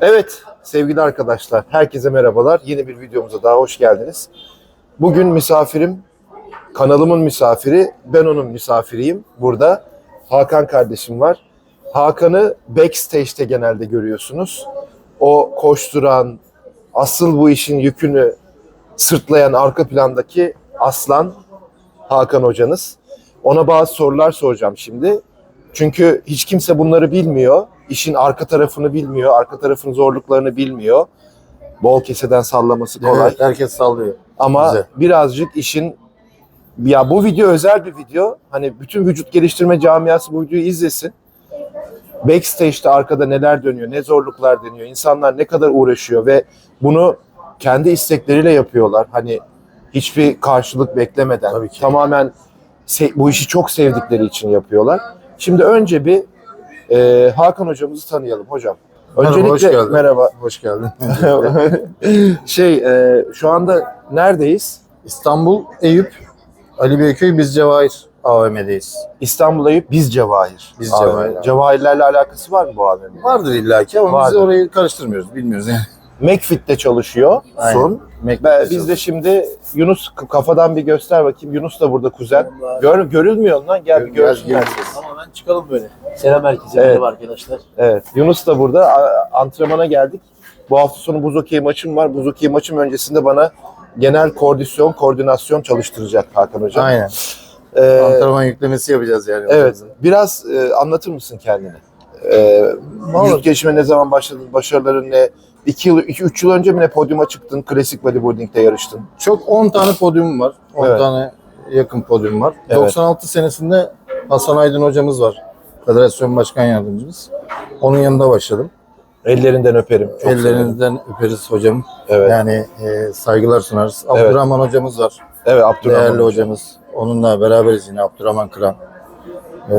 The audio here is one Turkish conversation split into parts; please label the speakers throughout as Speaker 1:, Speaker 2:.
Speaker 1: Evet sevgili arkadaşlar herkese merhabalar. Yeni bir videomuza daha hoş geldiniz. Bugün misafirim kanalımın misafiri ben onun misafiriyim. Burada Hakan kardeşim var. Hakan'ı backstage'te genelde görüyorsunuz. O koşturan, asıl bu işin yükünü sırtlayan arka plandaki aslan Hakan hocanız. Ona bazı sorular soracağım şimdi. Çünkü hiç kimse bunları bilmiyor. İşin arka tarafını bilmiyor. Arka tarafın zorluklarını bilmiyor. Bol keseden sallaması kolay.
Speaker 2: Evet, herkes sallıyor.
Speaker 1: Ama
Speaker 2: Güzel.
Speaker 1: birazcık işin ya bu video özel bir video. Hani bütün vücut geliştirme camiası bu videoyu izlesin. Backstage'de arkada neler dönüyor, ne zorluklar dönüyor, insanlar ne kadar uğraşıyor ve bunu kendi istekleriyle yapıyorlar. Hani hiçbir karşılık beklemeden
Speaker 2: Tabii ki.
Speaker 1: tamamen bu işi çok sevdikleri için yapıyorlar. Şimdi önce bir e, Hakan hocamızı tanıyalım hocam.
Speaker 2: Merhaba,
Speaker 1: Öncelikle
Speaker 2: hoş geldin.
Speaker 1: merhaba.
Speaker 2: Hoş geldin.
Speaker 1: şey e, şu anda neredeyiz?
Speaker 2: İstanbul, Eyüp, Ali Beyköy, biz Cevahir AVM'deyiz.
Speaker 1: İstanbul Eyüp Biz Cevahir.
Speaker 2: Biz
Speaker 1: AVM.
Speaker 2: Cevahir.
Speaker 1: Cevahirlerle alakası var mı bu AVM'nin?
Speaker 2: Vardır illaki ama
Speaker 1: Vardır.
Speaker 2: biz orayı karıştırmıyoruz, bilmiyoruz yani.
Speaker 1: McFit'te çalışıyor.
Speaker 2: Aynen.
Speaker 1: Sun.
Speaker 2: Mac'de
Speaker 1: Ve biz de şimdi Yunus kafadan bir göster bakayım. Yunus da burada kuzen. Gör, görülmüyor lan. Gel bir
Speaker 2: Gel,
Speaker 1: görsün
Speaker 2: gel.
Speaker 1: herkes.
Speaker 3: Ama ben çıkalım böyle. Selam herkese.
Speaker 1: Evet.
Speaker 3: Merhaba arkadaşlar.
Speaker 1: Evet. Yunus da burada. A- Antrenmana geldik. Bu hafta sonu buz okey maçım var. Buz okey maçım öncesinde bana genel koordinasyon, koordinasyon çalıştıracak Hakan Hocam.
Speaker 2: Aynen.
Speaker 1: Ee,
Speaker 2: Antrenman yüklemesi yapacağız yani.
Speaker 1: Evet. Biraz e, anlatır mısın kendini? E, vücut gelişime ne zaman başladın? Başarıların ne? 2 yıl, 2 3 yıl önce mi ne podyuma çıktın? Klasik bodybuilding'de yarıştın.
Speaker 2: Çok 10 tane podyum var. 10
Speaker 1: Evet.
Speaker 2: tane yakın podyum var.
Speaker 1: Evet.
Speaker 2: 96 senesinde Hasan Aydın hocamız var. Federasyon Başkan Yardımcımız. Onun yanında başladım.
Speaker 1: Ellerinden öperim. Çok severim.
Speaker 2: Ellerinizden öperiz hocam.
Speaker 1: Evet.
Speaker 2: Yani e, saygılar sunarız. Abdurrahman hocamız var.
Speaker 1: Evet Abdurrahman.
Speaker 2: Değerli hocamız. Onunla beraberiz yine Abdurrahman Kıran. Ee,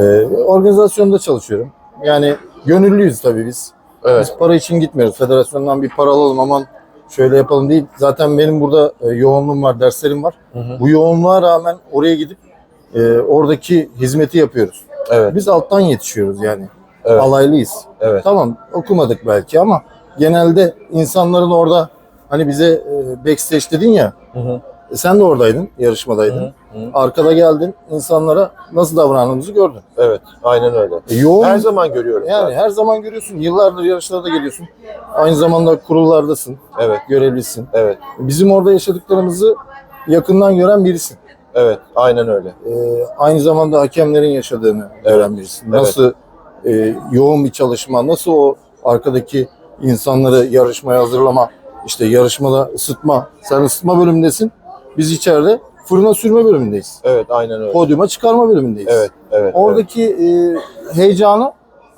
Speaker 2: organizasyonda çalışıyorum. Yani gönüllüyüz tabii biz.
Speaker 1: Evet.
Speaker 2: Biz para için gitmiyoruz. Federasyondan bir para alalım aman şöyle yapalım değil. Zaten benim burada e, yoğunluğum var, derslerim var.
Speaker 1: Hı hı.
Speaker 2: Bu yoğunluğa rağmen oraya gidip e, oradaki hizmeti yapıyoruz.
Speaker 1: Evet.
Speaker 2: Biz alttan yetişiyoruz yani.
Speaker 1: Evet.
Speaker 2: Alaylıyız.
Speaker 1: Evet.
Speaker 2: Tamam okumadık belki ama genelde insanların orada hani bize e, backstage dedin ya
Speaker 1: Hı hı.
Speaker 2: E, sen de oradaydın, yarışmadaydın.
Speaker 1: Hı hı.
Speaker 2: Arkada geldin, insanlara nasıl davrandığımızı gördün.
Speaker 1: Evet. Aynen öyle.
Speaker 2: E, yoğun,
Speaker 1: Her zaman görüyorum.
Speaker 2: yani
Speaker 1: zaten.
Speaker 2: her zaman görüyorsun. Yıllardır yarışlarda geliyorsun. Aynı zamanda kurullardasın,
Speaker 1: Evet.
Speaker 2: görevlisin.
Speaker 1: Evet.
Speaker 2: Bizim orada yaşadıklarımızı yakından gören birisin.
Speaker 1: Evet. Aynen öyle.
Speaker 2: E, aynı zamanda hakemlerin yaşadığını gören birisin.
Speaker 1: Evet.
Speaker 2: Nasıl e, yoğun bir çalışma, nasıl o arkadaki insanları yarışmaya hazırlama, işte yarışmada ısıtma. Sen ısıtma bölümündesin. Biz içeride fırına sürme bölümündeyiz.
Speaker 1: Evet. Aynen öyle.
Speaker 2: Podyuma çıkarma bölümündeyiz.
Speaker 1: Evet. Evet.
Speaker 2: Oradaki e, heyecanı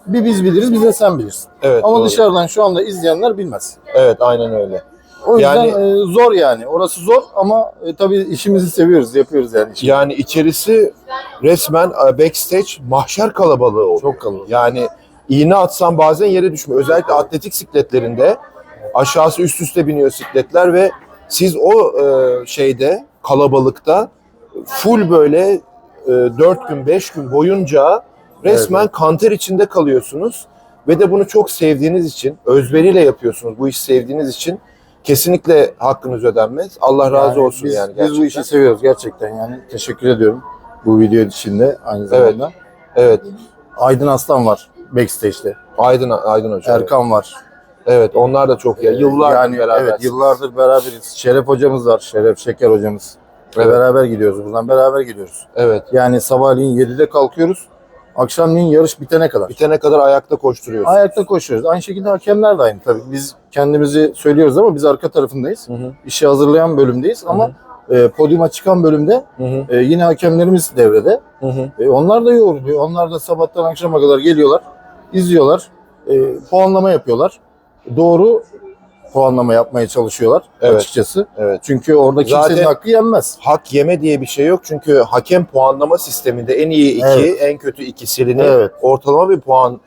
Speaker 2: bir biz biliriz, bir de sen bilirsin.
Speaker 1: Evet.
Speaker 2: Ama
Speaker 1: doğru.
Speaker 2: dışarıdan şu anda izleyenler bilmez.
Speaker 1: Evet. Aynen öyle.
Speaker 2: O yüzden
Speaker 1: Yani-
Speaker 2: e, zor yani. Orası zor ama e, tabii işimizi seviyoruz, yapıyoruz yani. işi.
Speaker 1: Yani içerisi resmen e, backstage mahşer kalabalığı oldu.
Speaker 2: Çok kalabalık.
Speaker 1: Yani iğne atsan bazen yere düşmüyor. Özellikle atletik sikletlerinde aşağısı üst üste biniyor sikletler ve siz o e, şeyde kalabalıkta full böyle e, 4 gün 5 gün boyunca resmen kanter içinde kalıyorsunuz ve de bunu çok sevdiğiniz için özveriyle yapıyorsunuz bu işi sevdiğiniz için kesinlikle hakkınız ödenmez. Allah razı
Speaker 2: Yani
Speaker 1: olsun
Speaker 2: biz,
Speaker 1: yani
Speaker 2: Biz
Speaker 1: gerçekten.
Speaker 2: bu işi seviyoruz gerçekten yani. Teşekkür ediyorum bu video için de aynı zamanda.
Speaker 1: Evet.
Speaker 2: Aydın Aslan var backstage'de.
Speaker 1: Aydın Aydın hocam.
Speaker 2: Erkan var.
Speaker 1: Evet onlar da çok ya. Yıllardır
Speaker 2: yani,
Speaker 1: beraber.
Speaker 2: Evet yıllardır beraberiz. Şeref hocamız var. Şeref Şeker hocamız. Ve
Speaker 1: Evet.
Speaker 2: Beraber gidiyoruz buradan. Beraber gidiyoruz.
Speaker 1: Evet.
Speaker 2: Yani sabahleyin 7'de kalkıyoruz. Akşamleyin yarış bitene kadar.
Speaker 1: Bitene kadar ayakta koşturuyorsun.
Speaker 2: Ayakta koşuyoruz. Aynı şekilde hakemler de aynı tabii. Biz kendimizi söylüyoruz ama biz arka tarafındayız.
Speaker 1: Hı hı.
Speaker 2: İşi hazırlayan bölümdeyiz ama e, podyuma çıkan bölümde
Speaker 1: Hı hı.
Speaker 2: e, yine hakemlerimiz devrede.
Speaker 1: Hı hı.
Speaker 2: E, onlar da yoruluyor. Onlar da sabahtan akşama kadar geliyorlar, izliyorlar, e, puanlama yapıyorlar. Doğru puanlama yapmaya çalışıyorlar
Speaker 1: Evet.
Speaker 2: açıkçası.
Speaker 1: Evet.
Speaker 2: Çünkü orada kimsenin
Speaker 1: Zaten-
Speaker 2: hakkı yenmez.
Speaker 1: Hak yeme diye bir şey yok çünkü hakem puanlama sisteminde en iyi iki,
Speaker 2: Evet.
Speaker 1: en kötü iki silini
Speaker 2: Evet.
Speaker 1: ortalama bir puan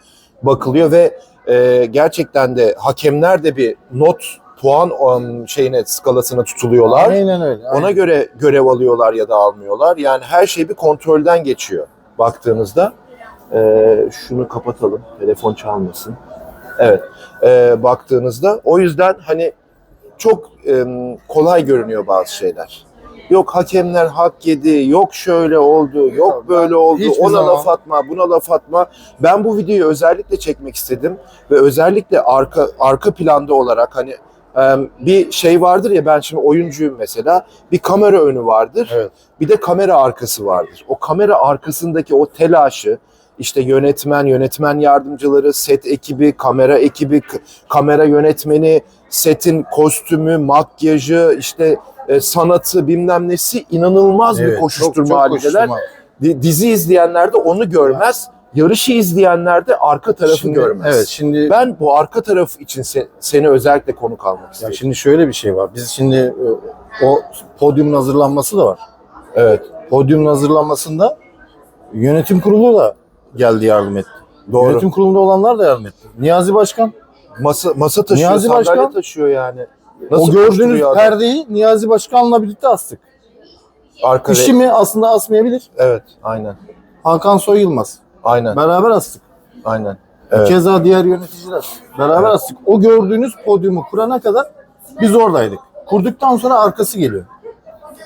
Speaker 1: bakılıyor ve e, gerçekten de hakemler de bir not puan um, şeyine skalasına tutuluyorlar.
Speaker 2: Aynen öyle.
Speaker 1: Ona göre görev alıyorlar ya da almıyorlar. Yani her şey bir kontrolden geçiyor baktığınızda. E, şunu kapatalım. Telefon çalmasın. Evet. Ee, baktığınızda o yüzden hani çok em, kolay görünüyor bazı şeyler. Yok hakemler hak yedi, yok şöyle oldu, yok böyle oldu,
Speaker 2: Hiçbir
Speaker 1: ona
Speaker 2: zaman-
Speaker 1: laf atma, buna laf atma. Ben bu videoyu özellikle çekmek istedim ve özellikle arka arka planda olarak hani bir şey vardır ya ben şimdi oyuncuyum mesela bir kamera önü vardır
Speaker 2: Evet.
Speaker 1: bir de kamera arkası vardır. O kamera arkasındaki o telaşı işte yönetmen, yönetmen yardımcıları, set ekibi, kamera ekibi, kamera yönetmeni, setin kostümü, makyajı, işte e, sanatı bilmem nesi inanılmaz bir
Speaker 2: Evet,
Speaker 1: koşuşturma
Speaker 2: çok- çok
Speaker 1: halindeler.
Speaker 2: koşuşturma.
Speaker 1: Di- Dizi izleyenler de onu görmez. Yarışı izleyenler de arka tarafı
Speaker 2: Şimdi-
Speaker 1: görmez.
Speaker 2: Evet şimdi
Speaker 1: Ben bu arka taraf için se- seni özellikle konuk almak
Speaker 2: ya
Speaker 1: istedim.
Speaker 2: şimdi şöyle bir şey var. Biz şimdi e, o podyumun hazırlanması da var.
Speaker 1: Evet.
Speaker 2: Podyumun hazırlanmasında yönetim kurulu da geldi yardım etti.
Speaker 1: Doğru.
Speaker 2: Yönetim kurulunda olanlar da yardım etti. Niyazi Başkan
Speaker 1: Masa masa taşıyor,
Speaker 2: Niyazi
Speaker 1: sandalye
Speaker 2: Başkan-
Speaker 1: taşıyor yani.
Speaker 2: o gördüğünüz
Speaker 1: adam?
Speaker 2: perdeyi Niyazi Başkan'la birlikte astık.
Speaker 1: Arka
Speaker 2: İşi mi aslında asmayabilir.
Speaker 1: Evet, aynen.
Speaker 2: Hakan Soy Yılmaz.
Speaker 1: Aynen.
Speaker 2: Beraber astık.
Speaker 1: Aynen. Evet.
Speaker 2: Keza diğer yöneticiler. Beraber
Speaker 1: Evet.
Speaker 2: astık. O gördüğünüz podyumu kurana kadar biz oradaydık. Kurduktan sonra arkası geliyor.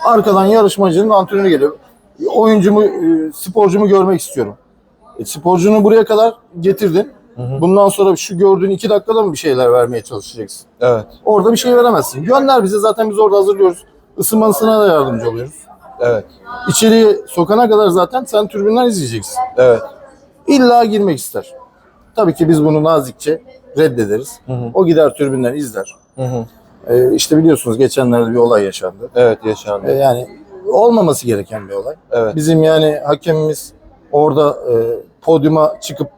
Speaker 2: Arkadan yarışmacının antrenörü geliyor. Oyuncumu, e, sporcumu görmek istiyorum. E, sporcunu buraya kadar getirdin.
Speaker 1: Hı hı.
Speaker 2: Bundan sonra şu gördüğün iki dakikada mı bir şeyler vermeye çalışacaksın?
Speaker 1: Evet.
Speaker 2: Orada bir şey veremezsin. Gönder bize zaten biz orada hazırlıyoruz. Isınmasına da yardımcı oluyoruz.
Speaker 1: Evet.
Speaker 2: İçeriye sokana kadar zaten sen tribünden izleyeceksin.
Speaker 1: Evet.
Speaker 2: İlla girmek ister. Tabii ki biz bunu nazikçe reddederiz.
Speaker 1: Hı hı.
Speaker 2: O gider tribünden izler.
Speaker 1: Hı hı.
Speaker 2: Ee, işte biliyorsunuz geçenlerde bir olay yaşandı.
Speaker 1: Evet yaşandı.
Speaker 2: Ee, yani olmaması gereken bir olay.
Speaker 1: Evet.
Speaker 2: Bizim yani hakemimiz orada e, podyuma çıkıp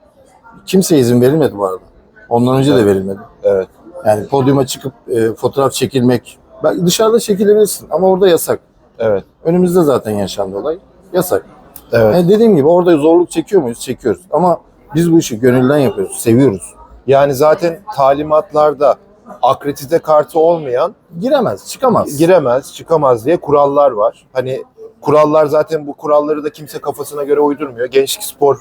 Speaker 2: kimseye izin verilmedi bu arada. Ondan önce de
Speaker 1: Evet.
Speaker 2: verilmedi.
Speaker 1: Evet.
Speaker 2: Yani podyuma çıkıp e, fotoğraf çekilmek belki dışarıda çekilebilirsin ama orada yasak.
Speaker 1: Evet.
Speaker 2: Önümüzde zaten yaşandı olay. Yasak.
Speaker 1: Evet.
Speaker 2: Yani dediğim gibi orada zorluk çekiyor muyuz? Çekiyoruz. Ama biz bu işi gönülden yapıyoruz. Seviyoruz.
Speaker 1: Yani zaten talimatlarda akredite kartı olmayan
Speaker 2: Giremez, çıkamaz.
Speaker 1: giremez, çıkamaz diye kurallar var. Hani kurallar zaten bu kuralları da kimse kafasına göre uydurmuyor. Gençlik Spor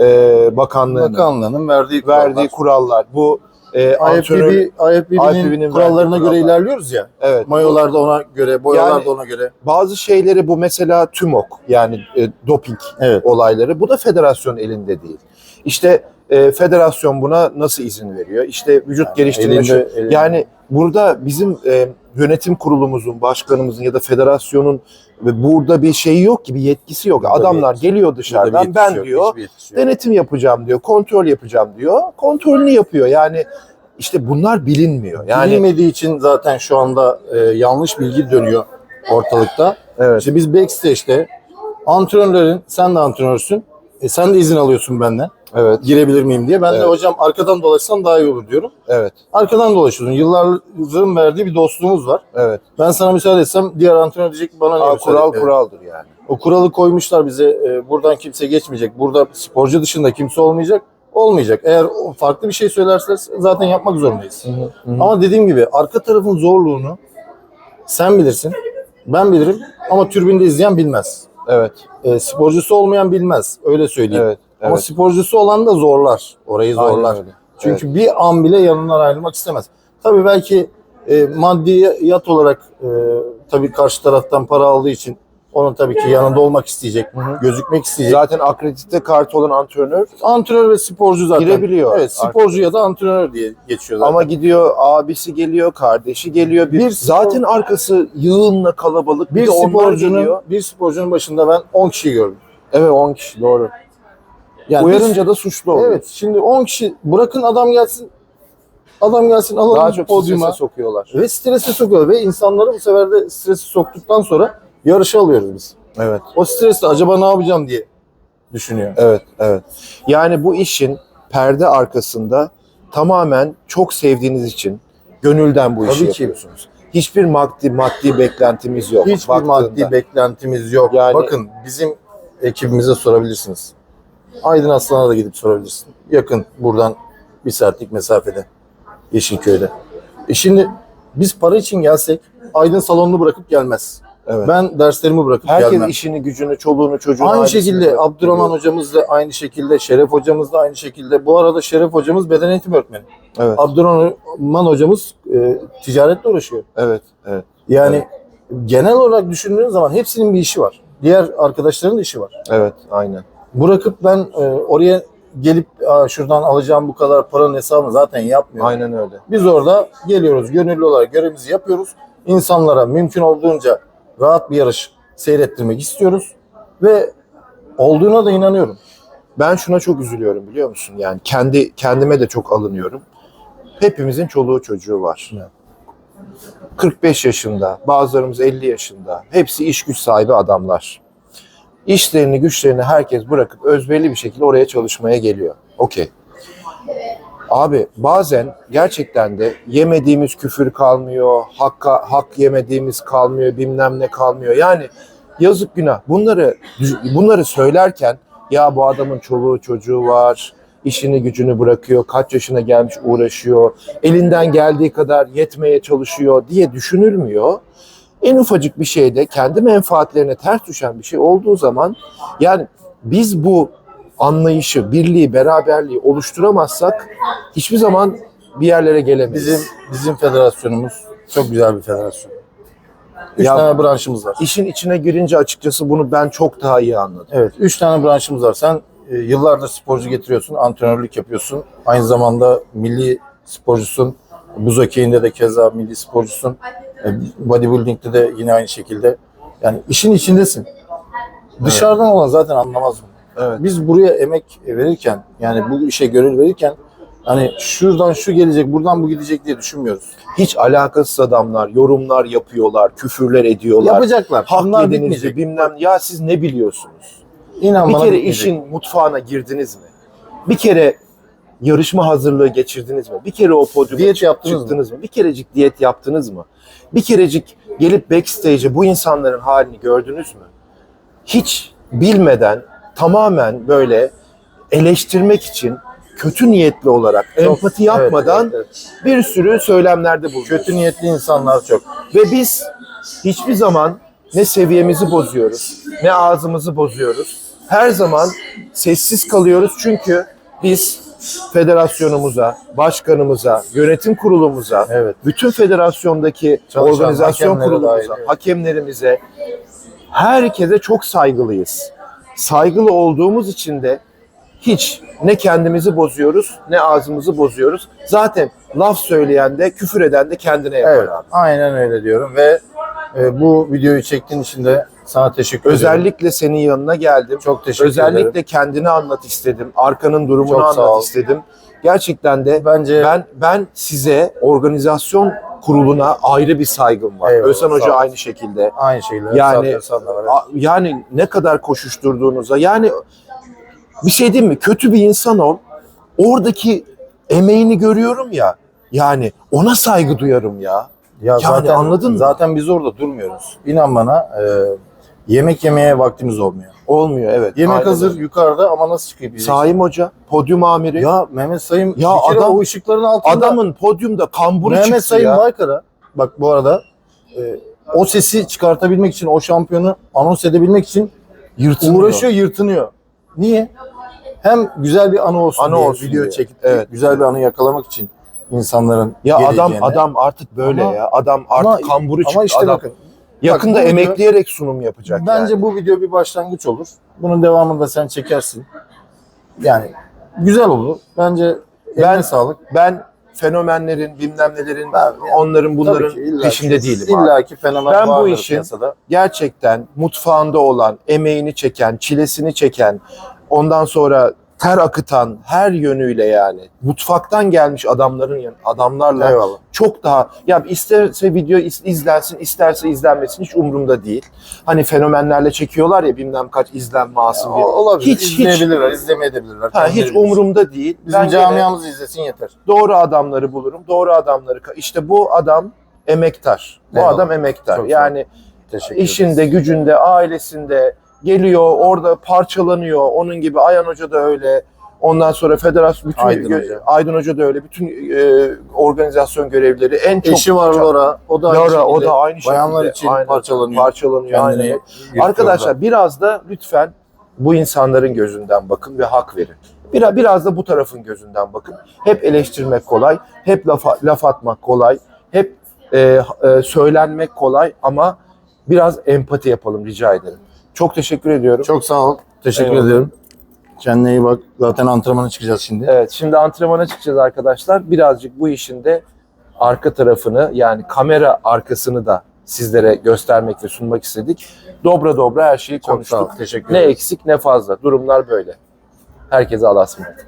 Speaker 1: e, Bakanlığı'nın
Speaker 2: Bakanlığının verdiği
Speaker 1: verdiği kurallar. Bu e, antrenör...
Speaker 2: IFBB, IFBB'nin
Speaker 1: IFBB'nin
Speaker 2: kurallarına
Speaker 1: verdiği
Speaker 2: göre
Speaker 1: kurallar.
Speaker 2: ilerliyoruz ya.
Speaker 1: Evet.
Speaker 2: Mayolar da ona göre, boyalar
Speaker 1: Yani-
Speaker 2: da ona göre.
Speaker 1: Bazı şeyleri bu mesela TÜMOK yani e, doping
Speaker 2: Evet.
Speaker 1: olayları. Bu da federasyon elinde değil. İşte e, federasyon buna nasıl izin veriyor? İşte vücut geliştirme şu-
Speaker 2: elinde- elinde.
Speaker 1: Yani burada bizim e, yönetim kurulumuzun, başkanımızın ya da federasyonun ve burada bir şeyi yok ki, bir yetkisi yok.
Speaker 2: Burada
Speaker 1: Adamlar
Speaker 2: yetkisi-
Speaker 1: geliyor dışarıdan ben
Speaker 2: yok,
Speaker 1: diyor denetim yapacağım diyor, kontrol yapacağım diyor. Kontrolünü yapıyor. Yani işte bunlar bilinmiyor. Yani
Speaker 2: Bilinmediği için zaten şu anda e, yanlış bilgi dönüyor ortalıkta.
Speaker 1: evet.
Speaker 2: İşte biz backstage'de antrenörlerin, sen de antrenörsün, e, sen de izin alıyorsun benden
Speaker 1: Evet.
Speaker 2: girebilir miyim diye. Ben de
Speaker 1: Evet.
Speaker 2: hocam arkadan dolaşsam daha iyi olur diyorum.
Speaker 1: Evet.
Speaker 2: Arkadan dolaşıyorsun. Yılların verdiği bir dostluğumuz var.
Speaker 1: Evet.
Speaker 2: Ben sana müsaade etsem diğer antrenör diyecek ki bana
Speaker 1: Aa, kural
Speaker 2: etmedin?
Speaker 1: kuraldır yani.
Speaker 2: O kuralı koymuşlar bize. e, buradan kimse geçmeyecek. Burada sporcu dışında kimse olmayacak. Olmayacak. Eğer farklı bir şey söylerse zaten yapmak zorundayız. Ama dediğim gibi arka tarafın zorluğunu sen bilirsin. Ben bilirim. Ama türbinde izleyen bilmez.
Speaker 1: Evet.
Speaker 2: E, sporcusu olmayan bilmez. Öyle söyleyeyim.
Speaker 1: Evet.
Speaker 2: Ama
Speaker 1: evet.
Speaker 2: sporcusu olan da zorlar. Orayı
Speaker 1: Aynen
Speaker 2: zorlar.
Speaker 1: öyle.
Speaker 2: Çünkü bir an bile yanından ayrılmak istemez. Tabii belki e, maddiyat olarak e, tabii karşı taraftan para aldığı için onun tabii ki yanında olmak isteyecek,
Speaker 1: Hı hı.
Speaker 2: gözükmek isteyecek.
Speaker 1: Zaten akredite kartı olan antrenör
Speaker 2: Antrenör ve sporcu zaten.
Speaker 1: Girebiliyor.
Speaker 2: Evet, sporcu ya da antrenör diye geçiyor zaten.
Speaker 1: ama gidiyor abisi geliyor, kardeşi geliyor. Bir,
Speaker 2: Bir spor-
Speaker 1: zaten arkası yığınla kalabalık. Bir,
Speaker 2: bir sporcunun bir sporcunun başında ben 10 kişi gördüm.
Speaker 1: Evet 10 kişi doğru.
Speaker 2: Yani
Speaker 1: Uyarınca da suçlu
Speaker 2: biz-
Speaker 1: oluyor.
Speaker 2: Evet, şimdi 10 kişi bırakın adam gelsin. Adam gelsin alalım
Speaker 1: Daha çok
Speaker 2: podyuma.
Speaker 1: strese sokuyorlar.
Speaker 2: Ve strese sokuyor ve insanları bu sefer de stresi soktuktan sonra yarışa alıyoruz biz.
Speaker 1: Evet.
Speaker 2: O stresle acaba ne yapacağım diye düşünüyor.
Speaker 1: Evet, evet. Yani bu işin perde arkasında tamamen çok sevdiğiniz için gönülden bu işi
Speaker 2: Tabii ki.
Speaker 1: yapıyorsunuz. Hiçbir maddi maddi beklentimiz yok.
Speaker 2: Hiçbir
Speaker 1: baktığında.
Speaker 2: maddi beklentimiz yok.
Speaker 1: Yani-
Speaker 2: Bakın bizim ekibimize sorabilirsiniz. Aydın Aslan'a da gidip sorabilirsin. Yakın buradan bir saatlik mesafede. Yeşilköy'de. E şimdi biz para için gelsek Aydın salonunu bırakıp gelmez.
Speaker 1: Evet.
Speaker 2: Ben derslerimi bırakıp
Speaker 1: Herkes
Speaker 2: gelmem.
Speaker 1: işini, gücünü, çoluğunu, çocuğunu
Speaker 2: Aynı şekilde Abdurrahman
Speaker 1: gidiyor.
Speaker 2: hocamız da aynı şekilde, Şeref hocamız da aynı şekilde. Bu arada Şeref hocamız beden eğitimi öğretmeni.
Speaker 1: Evet,
Speaker 2: Abdurrahman hocamız e, ticaretle uğraşıyor.
Speaker 1: evet, evet,
Speaker 2: Yani genel olarak düşündüğün zaman hepsinin bir işi var. Diğer arkadaşların da işi var.
Speaker 1: evet, aynen.
Speaker 2: Bırakıp ben e, oraya gelip şuradan alacağım bu kadar paranın hesabını zaten yapmıyorum.
Speaker 1: Aynen öyle.
Speaker 2: Biz orada geliyoruz gönüllü olarak görevimizi yapıyoruz. İnsanlara mümkün olduğunca rahat bir yarış seyrettirmek istiyoruz ve olduğuna da inanıyorum.
Speaker 1: Ben şuna çok üzülüyorum biliyor musun? Yani kendi kendime de çok alınıyorum. Hepimizin çoluğu çocuğu var.
Speaker 2: Evet.
Speaker 1: 45 yaşında, bazılarımız 50 yaşında. Hepsi iş güç sahibi adamlar. İşlerini, güçlerini herkes bırakıp özverili bir şekilde oraya çalışmaya geliyor. Okey. Abi bazen gerçekten de yemediğimiz küfür kalmıyor, hakka, hak yemediğimiz kalmıyor, bilmem ne kalmıyor. Yani yazık günah. Bunları bunları söylerken ya bu adamın çoluğu çocuğu var, işini gücünü bırakıyor, kaç yaşına gelmiş uğraşıyor, elinden geldiği kadar yetmeye çalışıyor diye düşünülmüyor. En ufacık bir şeyde kendi menfaatlerine ters düşen bir şey olduğu zaman yani biz bu anlayışı, birliği, beraberliği oluşturamazsak hiçbir zaman bir yerlere gelemeyiz.
Speaker 2: Bizim bizim federasyonumuz çok güzel bir federasyon. Üç
Speaker 1: Ya-
Speaker 2: tane branşımız var.
Speaker 1: işin içine girince açıkçası bunu ben çok daha iyi anladım.
Speaker 2: Evet, üç tane branşımız var. Sen e, yıllardır sporcu getiriyorsun, antrenörlük yapıyorsun. Aynı zamanda milli sporcusun. Buz okeyinde de keza milli sporcusun. E, bodybuilding'de de yine aynı şekilde. Yani işin içindesin. Dışarıdan olan zaten anlamaz mı?
Speaker 1: Evet.
Speaker 2: Biz buraya emek verirken, yani bu işe gönül verirken hani şuradan şu gelecek, buradan bu gidecek diye düşünmüyoruz.
Speaker 1: Hiç alakasız adamlar yorumlar yapıyorlar, küfürler ediyorlar.
Speaker 2: Yapacaklar.
Speaker 1: Hak
Speaker 2: Bunlar
Speaker 1: yediniz
Speaker 2: bitmeyecek.
Speaker 1: bilmem ya siz ne biliyorsunuz?
Speaker 2: İnan
Speaker 1: Bir
Speaker 2: bana
Speaker 1: kere
Speaker 2: bitmeyecek.
Speaker 1: işin mutfağına girdiniz mi? Bir kere yarışma hazırlığı geçirdiniz mi? Bir kere o podyuma
Speaker 2: Diyet
Speaker 1: çık-
Speaker 2: yaptınız mı?
Speaker 1: çıktınız mı? Bir kerecik diyet yaptınız mı? Bir kerecik gelip backstage'e bu insanların halini gördünüz mü? Hiç bilmeden tamamen böyle eleştirmek için kötü niyetli olarak
Speaker 2: Çok-
Speaker 1: empati
Speaker 2: evet,
Speaker 1: yapmadan
Speaker 2: evet, evet.
Speaker 1: bir sürü söylemlerde bulunuyoruz.
Speaker 2: kötü niyetli insanlar çok.
Speaker 1: Ve biz hiçbir zaman ne seviyemizi bozuyoruz, ne ağzımızı bozuyoruz. Her zaman sessiz kalıyoruz çünkü biz federasyonumuza, başkanımıza, yönetim kurulumuza,
Speaker 2: Evet.
Speaker 1: bütün federasyondaki
Speaker 2: Çalışan
Speaker 1: organizasyon kurulumuza,
Speaker 2: dahil,
Speaker 1: hakemlerimize, herkese çok saygılıyız. Saygılı olduğumuz için de hiç ne kendimizi bozuyoruz ne ağzımızı bozuyoruz. Zaten laf söyleyen de küfür eden de kendine yapar
Speaker 2: Evet,
Speaker 1: abi.
Speaker 2: aynen öyle diyorum ve e, bu videoyu çektiğin için de sana teşekkür ederim.
Speaker 1: Özellikle senin yanına geldim.
Speaker 2: çok teşekkür
Speaker 1: Özellikle
Speaker 2: ederim.
Speaker 1: kendini anlat istedim. Arkanın durumunu
Speaker 2: Çok
Speaker 1: anlat
Speaker 2: ol.
Speaker 1: istedim. Gerçekten de
Speaker 2: Bence
Speaker 1: ben ben size organizasyon kuruluna ayrı bir saygım var.
Speaker 2: Eyvallah,
Speaker 1: Özcan
Speaker 2: sağ
Speaker 1: Hoca aynı şekilde.
Speaker 2: aynı şeyler.
Speaker 1: Yani-
Speaker 2: var.
Speaker 1: A- Yani ne kadar koşuşturduğunuza yani bir şey diyeyim mi? Kötü bir insan ol. Oradaki emeğini görüyorum ya. Yani ona saygı duyarım ya.
Speaker 2: Ya
Speaker 1: yani anladın mı?
Speaker 2: Zaten biz orada durmuyoruz. İnan bana e, yemek yemeye vaktimiz olmuyor.
Speaker 1: Olmuyor evet.
Speaker 2: Yemek
Speaker 1: Aynen
Speaker 2: hazır
Speaker 1: öyle.
Speaker 2: yukarıda ama nasıl çıkıp yiyeceksin?
Speaker 1: Saim Hoca, podyum amiri.
Speaker 2: Ya Mehmet Sayın
Speaker 1: Ya
Speaker 2: bir kere
Speaker 1: adam-
Speaker 2: o ışıkların altında
Speaker 1: Adamın podyumda kamburu
Speaker 2: Mehmet
Speaker 1: çıktı
Speaker 2: Sayın
Speaker 1: ya.
Speaker 2: Baykara bak bu arada e, o sesi çıkartabilmek için o şampiyonu anons edebilmek için
Speaker 1: Yırtınıyor.
Speaker 2: uğraşıyor yırtınıyor. Niye? Hem güzel bir anı olsun
Speaker 1: Anı
Speaker 2: diye
Speaker 1: olsun
Speaker 2: video
Speaker 1: diye.
Speaker 2: çekip
Speaker 1: Evet.
Speaker 2: güzel bir anı yakalamak için insanların
Speaker 1: Ya adam
Speaker 2: geleceğine.
Speaker 1: adam artık böyle
Speaker 2: Ama-
Speaker 1: ya. Adam artık
Speaker 2: ama,
Speaker 1: kamburu çıktı.
Speaker 2: ama işte
Speaker 1: adam
Speaker 2: bakın
Speaker 1: yakında
Speaker 2: bak bu video-
Speaker 1: emekleyerek sunum yapacak
Speaker 2: bence
Speaker 1: yani.
Speaker 2: bu video bir başlangıç olur. Bunun devamında sen çekersin. Yani güzel olur. Bence
Speaker 1: Ben-
Speaker 2: eline sağlık.
Speaker 1: Ben fenomenlerin, bilmem nelerin,
Speaker 2: Ben-
Speaker 1: onların bunların
Speaker 2: Tabii ki, illa
Speaker 1: peşinde
Speaker 2: ki-
Speaker 1: değilim abi.
Speaker 2: İlla ki fenomen
Speaker 1: Ben bu
Speaker 2: vardır
Speaker 1: işin-
Speaker 2: piyasada.
Speaker 1: Gerçekten mutfağında olan, emeğini çeken, çilesini çeken, ondan sonra ter akıtan her yönüyle yani mutfaktan gelmiş adamların yan- adamlarla
Speaker 2: Eyvallah.
Speaker 1: çok daha ya isterse video iz- izlensin isterse izlenmesin hiç umurumda değil. Hani fenomenlerle çekiyorlar ya bilmem kaç izlenme alsın diye.
Speaker 2: Olabilir.
Speaker 1: Hiç- hiç-
Speaker 2: İzleyebilirler, izlemeyebilirler.
Speaker 1: Ha, hiç umurumda değil.
Speaker 2: Bizim
Speaker 1: Ben
Speaker 2: camiamız izlesin yeter.
Speaker 1: doğru adamları bulurum. Doğru adamları işte bu adam emektar. Bu
Speaker 2: Eyvallah.
Speaker 1: adam emektar.
Speaker 2: Çok
Speaker 1: yani işinde, gücünde, ailesinde geliyor, orada parçalanıyor. Onun gibi Ayhan Hoca da öyle. Ondan sonra federasyon bütün
Speaker 2: Aydın Hoca.
Speaker 1: Aydın Hoca da öyle. Bütün e, organizasyon görevlileri en çok
Speaker 2: Eşi var Laura. O da aynı
Speaker 1: Laura, o
Speaker 2: şekilde
Speaker 1: da aynı şekilde.
Speaker 2: Bayanlar için
Speaker 1: Aynen.
Speaker 2: parçalanıyor.
Speaker 1: parçalanıyor.
Speaker 2: Kendini
Speaker 1: aynen.
Speaker 2: yırtıyor
Speaker 1: Arkadaşlar
Speaker 2: da.
Speaker 1: biraz da lütfen bu insanların gözünden bakın ve hak verin. Biraz, biraz da bu tarafın gözünden bakın. Hep eleştirmek kolay, hep laf, laf atmak kolay, hep e, e, söylenmek kolay ama biraz empati yapalım rica ederim. Çok teşekkür ediyorum.
Speaker 2: Çok sağ ol. Teşekkür
Speaker 1: Eyvallah.
Speaker 2: ederim. Kendine iyi bak. Zaten antrenmana çıkacağız şimdi.
Speaker 1: Evet, şimdi antrenmana çıkacağız arkadaşlar. Birazcık bu işin de arka tarafını yani kamera arkasını da sizlere göstermek ve sunmak istedik. Dobra dobra her şeyi
Speaker 2: Çok sağ ol.
Speaker 1: konuştuk.
Speaker 2: Teşekkür
Speaker 1: Ne
Speaker 2: ederim.
Speaker 1: eksik ne fazla. Durumlar böyle. Herkese Allah'a ısmarladık.